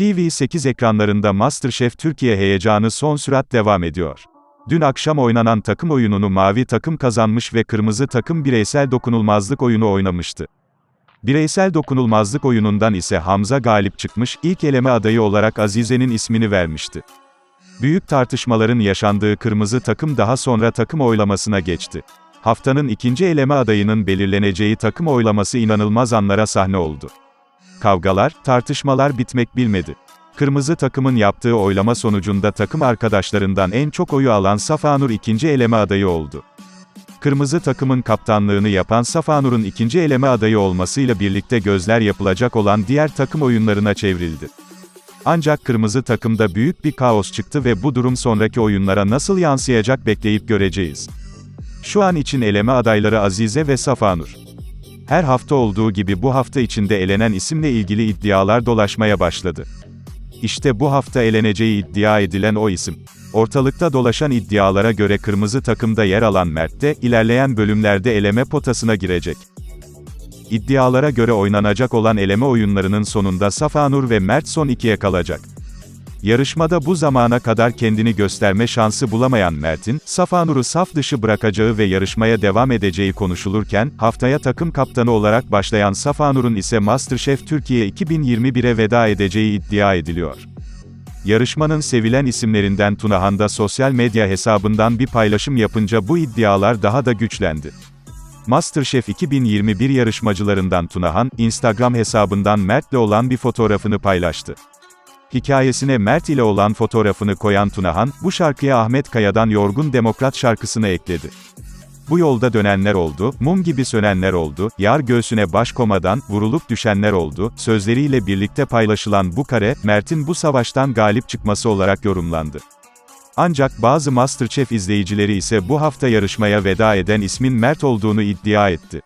TV8 ekranlarında MasterChef Türkiye heyecanı son sürat devam ediyor. Dün akşam oynanan takım oyununu mavi takım kazanmış ve kırmızı takım bireysel dokunulmazlık oyunu oynamıştı. Bireysel dokunulmazlık oyunundan ise Hamza galip çıkmış, ilk eleme adayı olarak Azize'nin ismini vermişti. Büyük tartışmaların yaşandığı kırmızı takım daha sonra takım oylamasına geçti. Haftanın ikinci eleme adayının belirleneceği takım oylaması inanılmaz anlara sahne oldu. Kavgalar, tartışmalar bitmek bilmedi. Kırmızı takımın yaptığı oylama sonucunda takım arkadaşlarından en çok oyu alan Safanur ikinci eleme adayı oldu. Kırmızı takımın kaptanlığını yapan Safanur'un ikinci eleme adayı olmasıyla birlikte gözler yapılacak olan diğer takım oyunlarına çevrildi. Ancak kırmızı takımda büyük bir kaos çıktı ve bu durum sonraki oyunlara nasıl yansıyacak bekleyip göreceğiz. Şu an için eleme adayları Azize ve Safanur. Her hafta olduğu gibi bu hafta içinde elenen isimle ilgili iddialar dolaşmaya başladı. İşte bu hafta eleneceği iddia edilen o isim. Ortalıkta dolaşan iddialara göre kırmızı takımda yer alan Mert de, ilerleyen bölümlerde eleme potasına girecek. İddialara göre oynanacak olan eleme oyunlarının sonunda Safanur ve Mert son ikiye kalacak. Yarışmada bu zamana kadar kendini gösterme şansı bulamayan Mert'in, Safanur'u saf dışı bırakacağı ve yarışmaya devam edeceği konuşulurken, haftaya takım kaptanı olarak başlayan Safanur'un ise MasterChef Türkiye 2021'e veda edeceği iddia ediliyor. Yarışmanın sevilen isimlerinden Tunahan da sosyal medya hesabından bir paylaşım yapınca bu iddialar daha da güçlendi. MasterChef 2021 yarışmacılarından Tunahan, Instagram hesabından Mert'le olan bir fotoğrafını paylaştı. Hikayesine Mert ile olan fotoğrafını koyan Tunahan, bu şarkıya Ahmet Kaya'dan Yorgun Demokrat şarkısını ekledi. Bu yolda dönenler oldu, mum gibi sönenler oldu, yar göğsüne baş komadan, vurulup düşenler oldu, sözleriyle birlikte paylaşılan bu kare, Mert'in bu savaştan galip çıkması olarak yorumlandı. Ancak bazı MasterChef izleyicileri ise bu hafta yarışmaya veda eden ismin Mert olduğunu iddia etti.